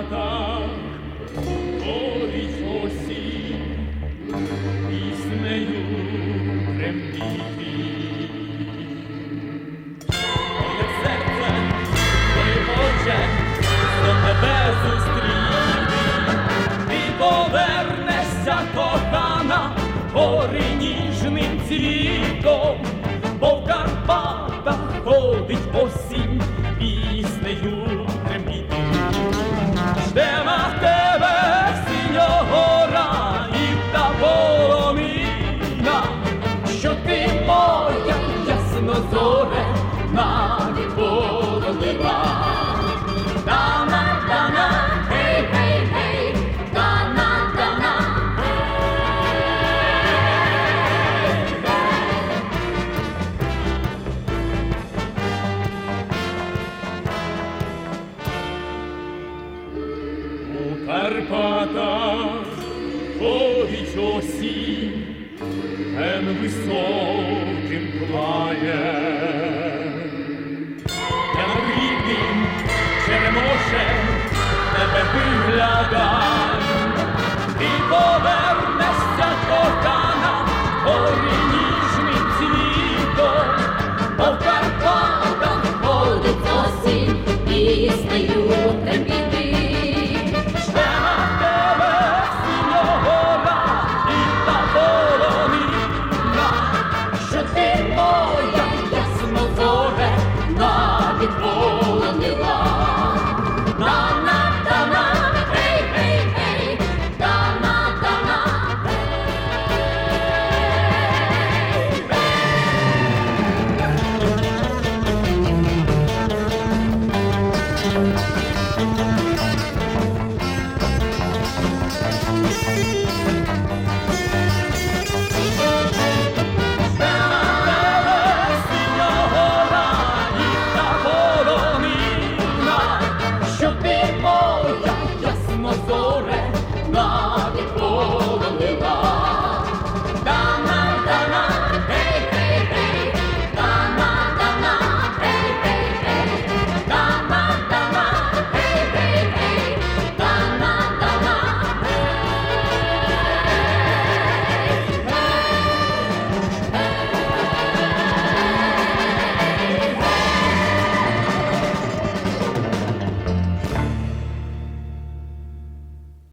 Карпатах ходить осінь, піснею трембіти. Моє серце, моє хоче, до тебе зустріти. Ти повернешся, кохана, гори ніжним цвітом, Карпатах ходить осінь, ген високим плає. 나